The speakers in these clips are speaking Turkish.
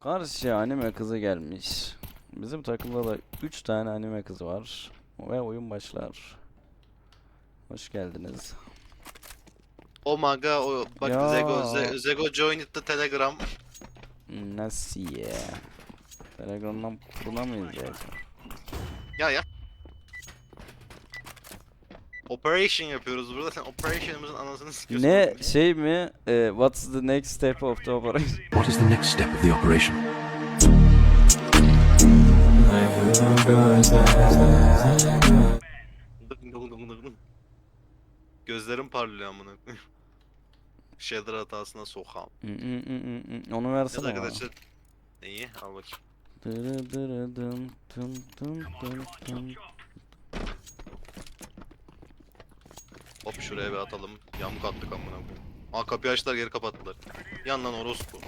Karşıya anime kızı gelmiş. Bizim takımda da 3 tane anime kızı var. Ve oyun başlar. Hoş geldiniz. Oh my god, o, bak Ya. Zego, Ze- Zego joined the Telegram. Nasıl ya? Telegram'dan pırla mıyız ya? Ya ya. Operation yapıyoruz burada. Sen operation'ımızın anasını sikiyorsun. Ne şey mi? E, what's the next step of the operation? What is the next step of the operation? Gözlerim parlıyor amına koyayım. Shader hatasına sokam. Hı, hı, hı, hı, hı. Onu Evet versene bana. arkadaşlar. İyi al bakayım. Dırı dırı dım dım dım dım dım. Şuraya bir atalım. Yamuk attık amına koyayım. Aa kapıyı açtılar geri kapattılar. Yan lan orospu.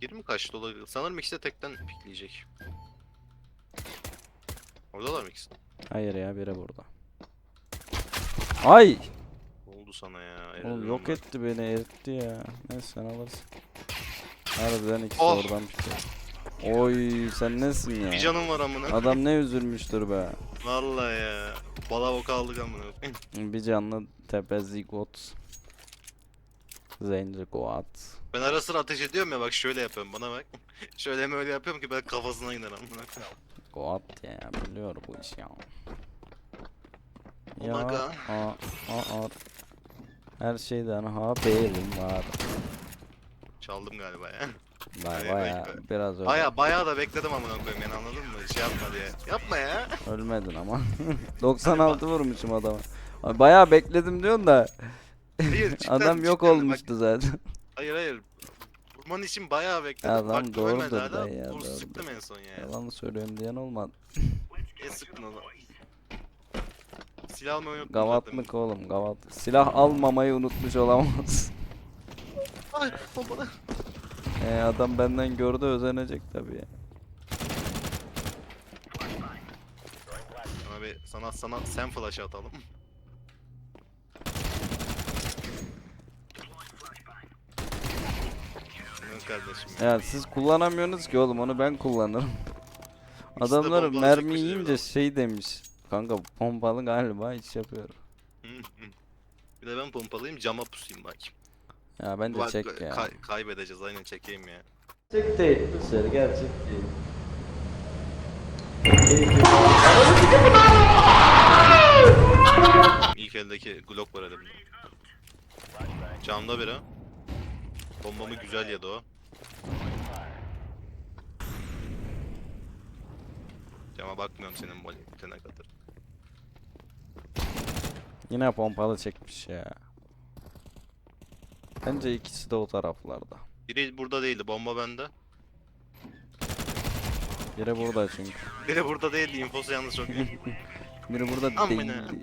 Geri mi kaçtı olabilir? Sanırım ikisi de tekten pikleyecek. Oradalar mı ikisi? Hayır ya biri burada. Ay! Ne oldu sana ya? Oğlum yok ben. etti beni eritti ya. Neyse sen alırsın. Harbiden ikisi Oh! oradan pikledi. Oy sen nesin ya? Bir canım var amına. Adam ne üzülmüştür be. Vallahi ya. Bala boka aldık amına. koyayım. Bir canlı tepe zigot. Zenci goat. Ben ara sıra ateş ediyorum ya bak şöyle yapıyorum bana bak. şöyle mi öyle yapıyorum ki ben kafasına iner amına. koyayım. Goat ya biliyor bu iş ya. Ya my God. a a a. Her şeyden haberim var. Çaldım galiba ya. Ay, baya ay, biraz öyle. Baya bayağı da bekledim amına koyayım yani anladın mı? Şey yapma diye. Yapma ya. Ölmedin ama. 96 vurmuşum adama. Ay, Bayağı bekledim diyorsun da. Hayır, cidden- Adam yok cidden bak- olmuştu zaten. Hayır hayır. Vurman için bayağı bekledim. Ya lan doğrudur hala. da ya, Vur doğrudur. sıktım en son ya. Yalan söylüyorum diyen olmadı. E sıktın o zaman. Silah almayı unuttum Gavatlık oğlum gavat. Silah almamayı unutmuş olamaz. zaten. Ay. E, adam benden gördü özenecek tabii. Sana bir sana sana sen flash atalım. Yok kardeşim. Ya siz kullanamıyorsunuz ki oğlum onu ben kullanırım. de Adamlar bombalı mermi çıkmış yiyince şey demiş. Kanka pompalı galiba iş yapıyor. Hı hı. bir de ben pompalıyım cama pusayım bak. Ya bence Bak, çek ya. kay- kaybedeceğiz aynen çekeyim ya. Gerçek değil dışarı gerçek değil. İlk eldeki Glock var elimde. Camda biri. Bombamı güzel yedi o. Cama bakmıyorum senin moli bitene kadar. Yine pompalı çekmiş ya. Bence ikisi de o taraflarda. Biri burada değildi bomba bende. Biri burada çünkü. Biri burada değildi infosu yalnız çok iyi. Biri burada Amına. değil.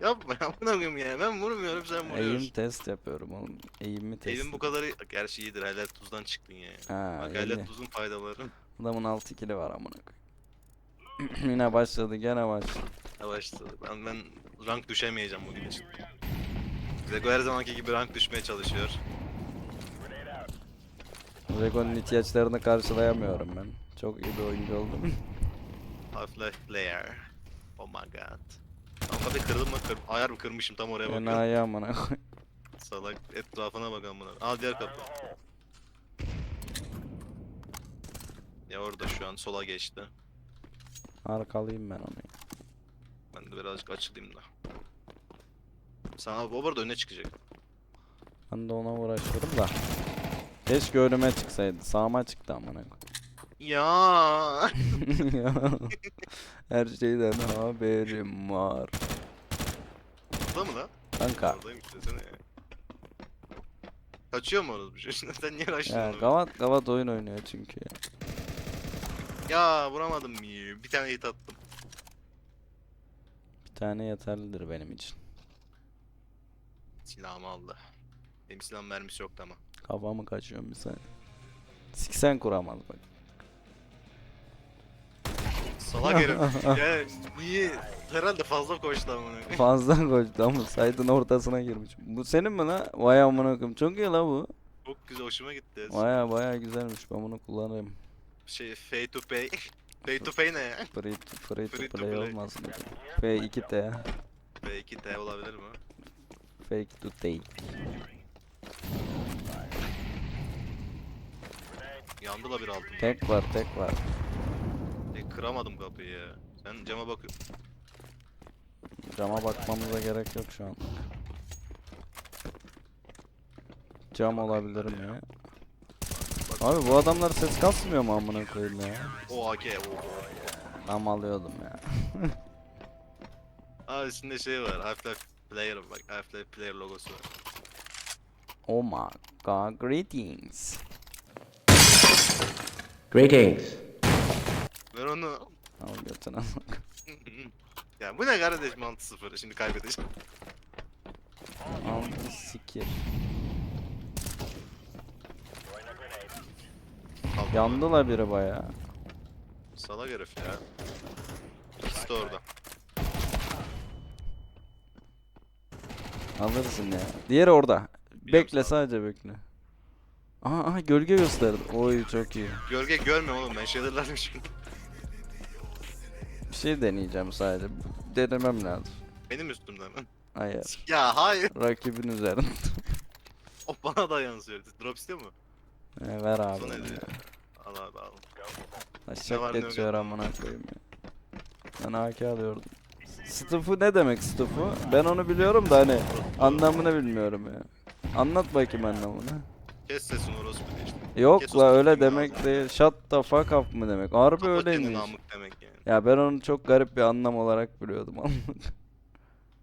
Yapma yapma koyayım ya ben vurmuyorum sen Eğim vuruyorsun. test yapıyorum oğlum. Eğimimi test. Elim bu kadar iyi. Gerçi iyidir hayalet tuzdan çıktın ya. Ha, Bak hayalet tuzun faydaları. Adamın 6 kili var amına koyayım. Yine başladı gene başladı. Başladı. Ben, ben rank düşemeyeceğim bugün için. Zego her zamanki gibi rank düşmeye çalışıyor. Rego'nun ihtiyaçlarını karşılayamıyorum ben. Çok iyi bir oyuncu oldum. Half-Life player. Oh my god. Tam kapıyı kırdım mı? Kır... Ayar mı kırmışım tam oraya bakıyorum. Enayi amına koyayım. Salak etrafına bakalım buna. Al diğer kapı. Ya orada şu an sola geçti. Arkalıyım ben onu. Ben de birazcık açılayım da. Sana o burada öne çıkacak. Ben de ona uğraşıyorum da. Keşke önüme çıksaydı. Sağıma çıktı amına. Ya. Her şeyden haberim var. Burada mı lan? Kanka. Oradaymış desene ya. Kaçıyor mu orası bir şey? Sen niye Ya açtın gavat gavat oyun oynuyor çünkü ya. Ya vuramadım. Bir tane hit attım. Bir tane yeterlidir benim için. Silahımı aldı. Benim silahım mermisi yoktu ama. Kafamı kaçıyorum bir saniye. Siksen kuramaz bak. Salak herif. ya niye Herhalde fazla koştu amına. Fazla koştu ama saydın ortasına girmiş. Bu senin mi la? Vay amına koyayım. Çok iyi la bu. Çok güzel hoşuma gitti. Baya baya güzelmiş. Ben bunu kullanırım. Şey pay to pay. pay to pay ne ya? Free to, free to Free to play play. olmasın. F2T. Belki T olabilir mi? Fake to take. Yandı la bir altın. Tek var tek var. E, kıramadım kapıyı ya. Sen cama bakıyorsun. Cama bakmamıza gerek yok şu an. Cam olabilirim ya. Abi bu adamlar ses kasmıyor mu amına koyayım ya? O AK o. Tam alıyordum ya. Aa üstünde şey var. Half-Life Player bak. Half-Life Player logosu var. Oh my god, greetings. Greetings. Ver onu. Al götüne. ya bu ne kardeşim 6-0 şimdi kaybedeceğim. Al sikir. Yandı la biri baya. Salak herif ya. İkisi de orada. Alırsın ya. Diğeri orada. Bekle sadece bekle. Aha, aha gölge gösterdi. Oy çok iyi. Gölge görmüyorum oğlum ben şeylerlerdim şimdi. Bir şey deneyeceğim sadece. Denemem lazım. Benim üstümden mi? Hayır. Ya hayır. Rakibin üzerinde. O bana da yansıyor. Drop istiyor mu? E, ver abi. Son elde. Al abi al. Aşağı var ne yok geçiyor ya. amına koyayım ya. Ben AK alıyordum. Stuff'u ne demek stuff'u? Ben onu biliyorum da hani anlamını bilmiyorum ya. Anlat bakayım anlamını. Kes sesini orospu diye işte. Yok Kes la öyle demek ağzına. değil. Shut the fuck up mı demek? Harbi Kapat öyleymiş. demek yani. Ya ben onu çok garip bir anlam olarak biliyordum.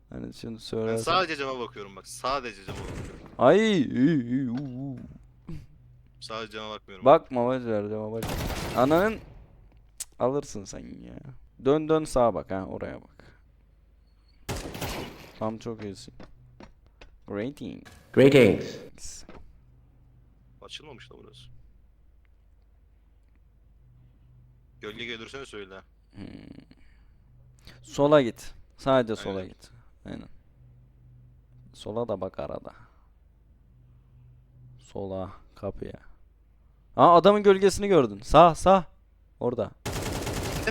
Hani şimdi Ben söylersem. sadece cama bakıyorum bak. Sadece cama bakıyorum. Ay. Sadece cama bakmıyorum. Bakma ver cama bak. Ananın Cık, alırsın sen ya. Dön dön sağa bak ha oraya bak. Tam çok iyisin. Rating. Greetings. Açılmamış da burası. Gölge gelirse söyle. Hmm. Sola git. Sadece sola Aynen. git. Aynen. Sola da bak arada. Sola kapıya. Aa adamın gölgesini gördün. Sağ sağ. Orada.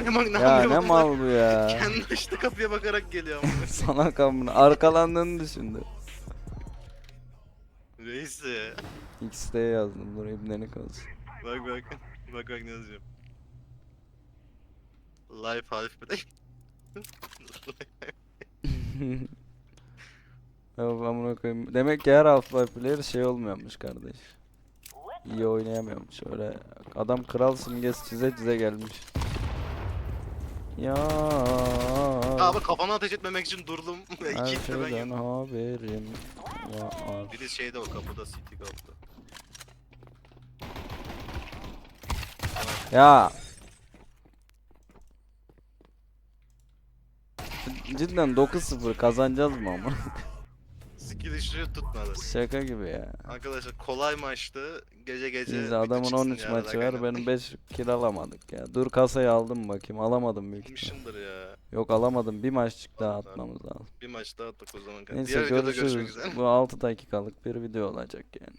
Ne mal ne Ya ne mal bu ya. Kendi işte kapıya bakarak geliyor ama. Salak amına. Arkalandığını düşündü. Ya. X'de yazdım. Dur ibnelik olsun. Bak bak. Bak bak ne yazacağım. Life half play. Yok amına koyayım. Demek ki her Half-Life player şey olmuyormuş kardeş. İyi oynayamıyormuş. Öyle adam kral simgesi çize çize gelmiş. Ya Abi kafana ateş etmemek için durdum. her İki itle ben şeyden yedim. haberim var. Biri şeyde o kapıda city kapıda. Ya Cidden 9-0 kazanacağız mı ama? Skill işi tutmadı. Şaka gibi ya. Arkadaşlar kolay maçtı. Gece gece. Biz adamın çıksın 13 ya, maçı var. Benim 5 kill alamadık ya. Dur kasayı aldım bakayım. Alamadım büyük ihtimal. Ya. Yok alamadım. Bir maçlık daha atmamız lazım. Bir maç daha attık o zaman. Neyse Diğer görüşürüz. Bu 6 dakikalık bir video olacak yani.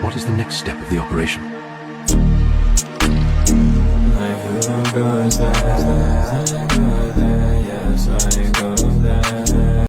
What is the next step of the operation? I feel good, yes I go there.